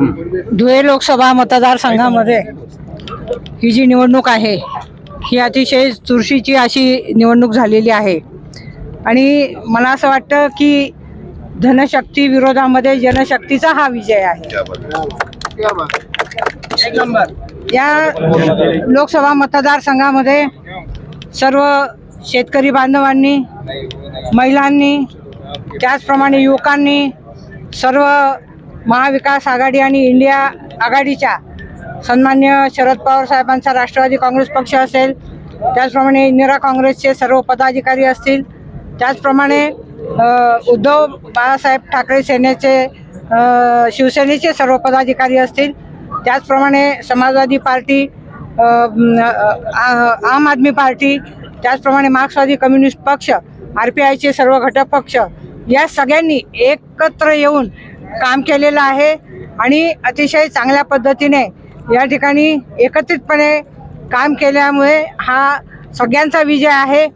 धुळे लोकसभा मतदारसंघामध्ये ही जी निवडणूक आहे ही अतिशय चुरशीची अशी निवडणूक झालेली आहे. आणि मला असं वाटतं की धनशक्ती विरोधामध्ये जनशक्तीचा हा विजय आहे. या लोकसभा मतदारसंघामध्ये सर्व शेतकरी बांधवांनी महिलांनी त्याचप्रमाणे युवकांनी सर्व महाविकास आघाडी आणि इंडिया आघाडीच्या सन्मान्य शरद पवार साहेबांचा राष्ट्रवादी काँग्रेस पक्ष असेल त्याचप्रमाणे इंदिरा काँग्रेसचे सर्व पदाधिकारी असतील त्याचप्रमाणे उद्धव बाळासाहेब ठाकरे सेनेचे शिवसेनेचे सर्व पदाधिकारी असतील त्याचप्रमाणे समाजवादी पार्टी आ- आम आदमी पार्टी त्याचप्रमाणे मार्क्सवादी कम्युनिस्ट पक्ष आर पी आयचे सर्व घटक पक्ष या सगळ्यांनी एकत्र येऊन काम केलेलं आहे आणि अतिशय चांगल्या पद्धतीने या ठिकाणी एकत्रितपणे काम केल्यामुळे हा सगळ्यांचा विजय आहे.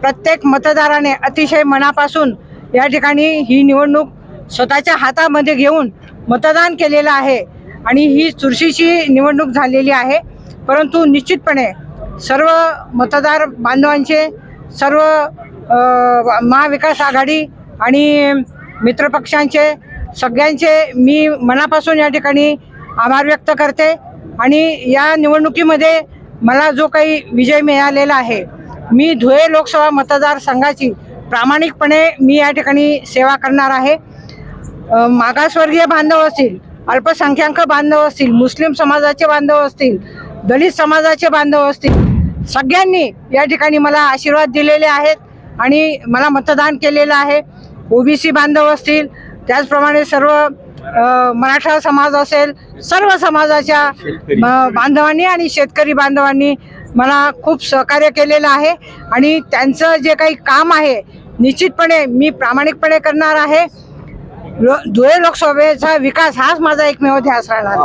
प्रत्येक मतदाराने अतिशय मनापासून या ठिकाणी ही निवडणूक स्वतःच्या हातामध्ये घेऊन मतदान केलेलं आहे आणि ही चुरशीची निवडणूक झालेली आहे. परंतु निश्चितपणे सर्व मतदार बांधवांचे सर्व महाविकास आघाडी आणि मित्रपक्षांचे सगळ्यांचे मी मनापासून या ठिकाणी आभार व्यक्त करते. आणि या निवडणुकीमध्ये मला जो काही विजय मिळालेला आहे मी धुळे लोकसभा मतदारसंघाची प्रामाणिकपणे मी या ठिकाणी सेवा करणार आहे. मागासवर्गीय बांधव असतील अल्पसंख्याक बांधव असतील मुस्लिम समाजाचे बांधव असतील दलित समाजाचे बांधव असतील सगळ्यांनी या ठिकाणी मला आशीर्वाद दिलेले आहेत आणि मला मतदान केलेलं आहे. ओबीसी बांधव असतील त्याचप्रमाणे सर्व मराठा समाज असेल सर्व समाजाच्या बांधवांनी आणि शेतकरी बांधवांनी मला खूप सहकार्य केलेलं आहे. आणि त्यांचं जे काही काम आहे निश्चितपणे मी प्रामाणिकपणे करणार आहे. लो- धुळे लोकसभेचा विकास हाच माझा एकमेव ध्यास राहणार.